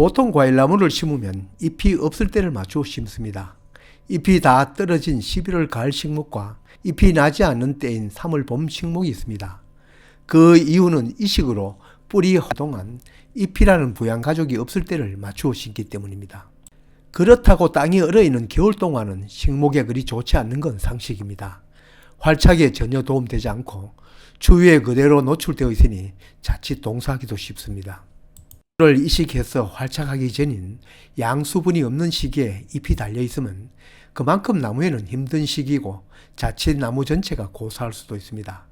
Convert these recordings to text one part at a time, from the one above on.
보통 과일나무를 심으면 잎이 없을 때를 맞추어 심습니다. 잎이 다 떨어진 11월 가을 식목과 잎이 나지 않는 때인 3월 봄 식목이 있습니다. 그 이유는 이 식으로 뿌리 활동한 잎이라는 부양 가족이 없을 때를 맞추어 심기 때문입니다. 그렇다고 땅이 얼어 있는 겨울 동안은 식목에 그리 좋지 않는 건 상식입니다. 활착에 전혀 도움되지 않고 추위에 그대로 노출되어 있으니 자칫 동사하기도 쉽습니다. 를 이식해서 활착하기 전인 양수분이 없는 시기에 잎이 달려 있으면 그만큼 나무에는 힘든 시기고 자칫 나무 전체가 고사할 수도 있습니다.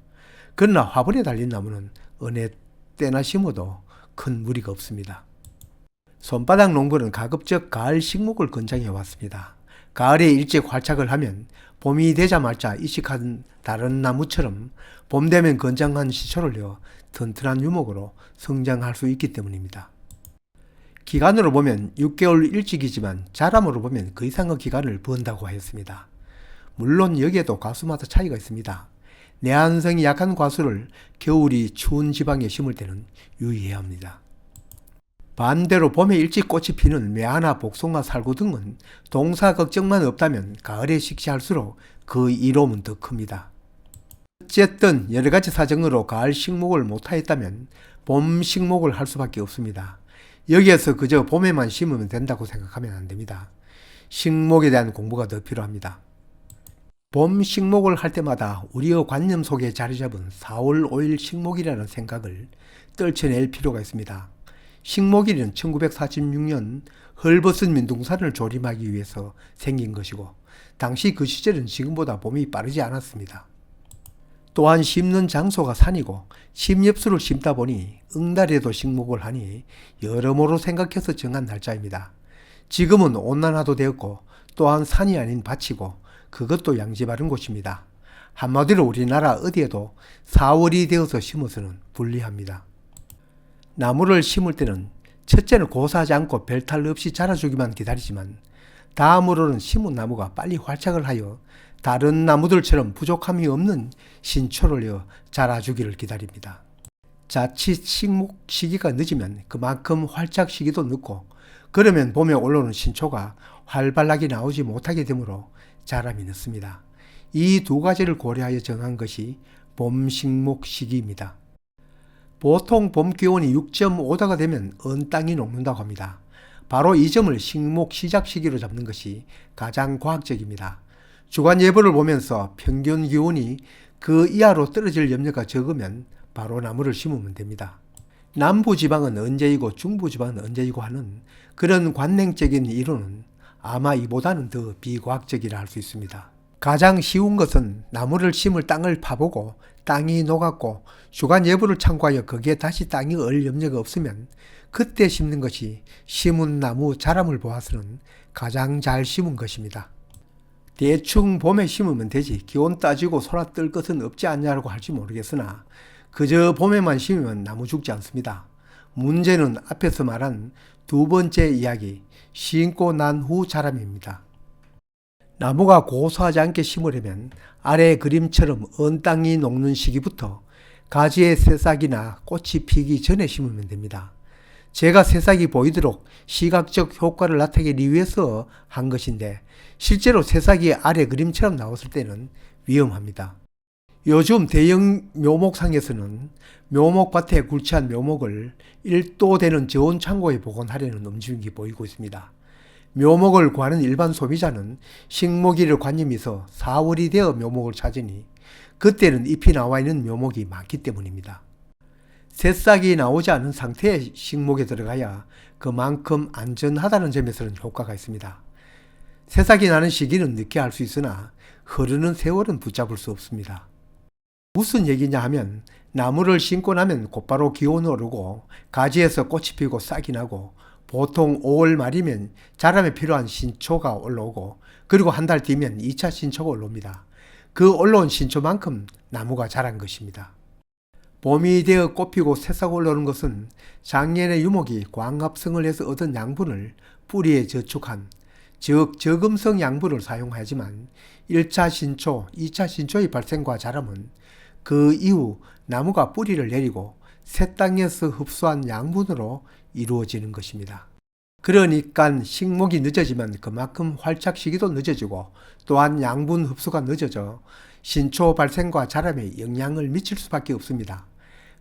그러나 화분에 달린 나무는 어느 때나 심어도 큰 무리가 없습니다. 손바닥 농부는 가급적 가을 식목을 권장해 왔습니다. 가을에 일찍 활착을 하면 봄이 되자마자 이식한 다른 나무처럼 봄 되면 건장한 시초를 내어 튼튼한 유목으로 성장할 수 있기 때문입니다. 기간으로 보면 6개월 일찍이지만 자람으로 보면 그 이상의 기간을 번다고 하였습니다. 물론 여기에도 과수마다 차이가 있습니다. 내한성이 약한 과수를 겨울이 추운 지방에 심을 때는 유의해야 합니다. 반대로 봄에 일찍 꽃이 피는 매화나 복숭아, 살구 등은 동사 걱정만 없다면 가을에 식시할수록 그 이로움은 더 큽니다. 어쨌든 여러 가지 사정으로 가을 식목을 못하였다면 봄 식목을 할 수밖에 없습니다. 여기에서 그저 봄에만 심으면 된다고 생각하면 안 됩니다. 식목에 대한 공부가 더 필요합니다. 봄 식목을 할 때마다 우리의 관념 속에 자리 잡은 4월 5일 식목이라는 생각을 떨쳐낼 필요가 있습니다. 식목일은 1946년 헐벗은 민둥산을 조림하기 위해서 생긴 것이고 당시 그 시절은 지금보다 봄이 빠르지 않았습니다. 또한 심는 장소가 산이고 심엽수를 심다 보니 응달에도 식목을 하니 여러모로 생각해서 정한 날짜입니다. 지금은 온난화도 되었고 또한 산이 아닌 밭이고 그것도 양지 바른 곳입니다. 한마디로 우리나라 어디에도 4월이 되어서 심어서는 불리합니다. 나무를 심을 때는 첫째는 고사하지 않고 별탈 없이 자라주기만 기다리지만 다음으로는 심은 나무가 빨리 활착을 하여 다른 나무들처럼 부족함이 없는 신초를 내어 자라주기를 기다립니다. 자칫 식목 시기가 늦으면 그만큼 활착 시기도 늦고 그러면 봄에 올라오는 신초가 활발하게 나오지 못하게 되므로 자람이 늦습니다. 이 두 가지를 고려하여 정한 것이 봄 식목 시기입니다. 보통 봄 기온이 6.5도가 되면 언 땅이 녹는다고 합니다. 바로 이 점을 식목 시작 시기로 잡는 것이 가장 과학적입니다. 주간 예보를 보면서 평균 기온이 그 이하로 떨어질 염려가 적으면 바로 나무를 심으면 됩니다. 남부 지방은 언제이고 중부 지방은 언제이고 하는 그런 관행적인 이론은 아마 이보다는 더 비과학적이라 할 수 있습니다. 가장 쉬운 것은 나무를 심을 땅을 파보고 땅이 녹았고 주간 예보를 참고하여 거기에 다시 땅이 얼 염려가 없으면 그때 심는 것이 심은 나무 자람을 보아서는 가장 잘 심은 것입니다. 대충 봄에 심으면 되지 기온 따지고 소라 뜰 것은 없지 않냐고 할지 모르겠으나 그저 봄에만 심으면 나무 죽지 않습니다. 문제는 앞에서 말한 두 번째 이야기 심고 난 후 자람입니다. 나무가 고소하지 않게 심으려면 아래 그림처럼 언 땅이 녹는 시기부터 가지의 새싹이나 꽃이 피기 전에 심으면 됩니다. 제가 새싹이 보이도록 시각적 효과를 나타내기 위해서 한 것인데 실제로 새싹이 아래 그림처럼 나왔을 때는 위험합니다. 요즘 대형 묘목상에서는 묘목밭에 굴치한 묘목을 1도 되는 저온 창고에 보관하려는 움직임이 보이고 있습니다. 묘목을 구하는 일반 소비자는 식목일을 관념에서 4월이 되어 묘목을 찾으니 그때는 잎이 나와 있는 묘목이 많기 때문입니다. 새싹이 나오지 않은 상태의 식목에 들어가야 그만큼 안전하다는 점에서는 효과가 있습니다. 새싹이 나는 시기는 늦게 알 수 있으나 흐르는 세월은 붙잡을 수 없습니다. 무슨 얘기냐 하면 나무를 심고 나면 곧바로 기온이 오르고 가지에서 꽃이 피고 싹이 나고 보통 5월 말이면 자람에 필요한 신초가 올라오고 그리고 한 달 뒤면 2차 신초가 올라옵니다. 그 올라온 신초만큼 나무가 자란 것입니다. 봄이 되어 꽃피고 새싹 올라오는 것은 작년의 유목이 광합성을 해서 얻은 양분을 뿌리에 저축한 즉 저금성 양분을 사용하지만 1차 신초, 2차 신초의 발생과 자람은 그 이후 나무가 뿌리를 내리고 새 땅에서 흡수한 양분으로 이루어지는 것입니다. 그러니까 식목이 늦어지면 그만큼 활착 시기도 늦어지고 또한 양분 흡수가 늦어져 신초 발생과 자람에 영향을 미칠 수밖에 없습니다.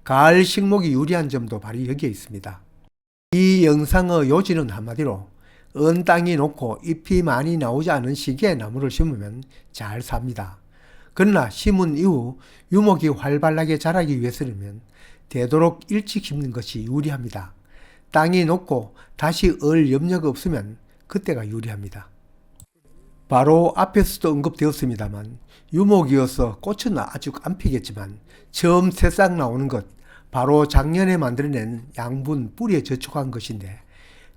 가을 식목이 유리한 점도 바로 여기에 있습니다. 이 영상의 요지는 한마디로 언 땅이 높고 잎이 많이 나오지 않은 시기에 나무를 심으면 잘 삽니다. 그러나 심은 이후 유목이 활발하게 자라기 위해서는 되도록 일찍 심는 것이 유리합니다. 땅이 높고 다시 얼 염려가 없으면 그때가 유리합니다. 바로 앞에서도 언급되었습니다만 유목이어서 꽃은 아직 안 피겠지만 처음 새싹 나오는 것 바로 작년에 만들어낸 양분 뿌리에 저촉한 것인데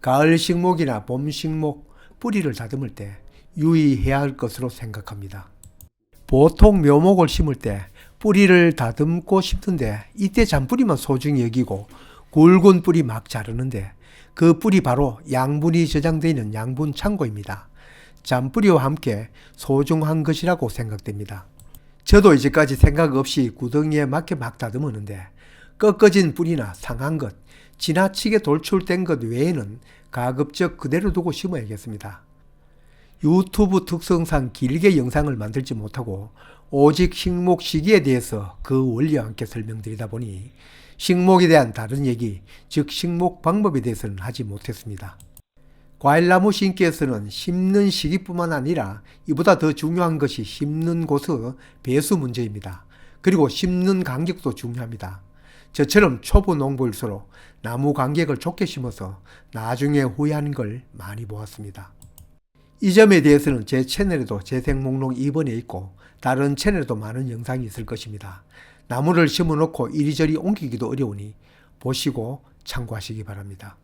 가을 식목이나 봄 식목 뿌리를 다듬을 때 유의해야 할 것으로 생각합니다. 보통 묘목을 심을 때 뿌리를 다듬고 심던데 이때 잔뿌리만 소중히 여기고 굵은 뿌리 막 자르는데 그 뿌리 바로 양분이 저장되어 있는 양분 창고입니다. 잔뿌리와 함께 소중한 것이라고 생각됩니다. 저도 이제까지 생각 없이 구덩이에 맞게 막 다듬었는데 꺾어진 뿌리나 상한 것, 지나치게 돌출된 것 외에는 가급적 그대로 두고 심어야겠습니다. 유튜브 특성상 길게 영상을 만들지 못하고 오직 식목 시기에 대해서 그 원리와 함께 설명드리다 보니 식목에 대한 다른 얘기, 즉 식목 방법에 대해서는 하지 못했습니다. 과일나무 심기에서는 심는 시기뿐만 아니라 이보다 더 중요한 것이 심는 곳의 배수 문제입니다. 그리고 심는 간격도 중요합니다. 저처럼 초보 농부일수록 나무 간격을 좁게 심어서 나중에 후회하는 걸 많이 보았습니다. 이 점에 대해서는 제 채널에도 재생 목록 2번에 있고 다른 채널에도 많은 영상이 있을 것입니다. 나무를 심어 놓고 이리저리 옮기기도 어려우니 보시고 참고하시기 바랍니다.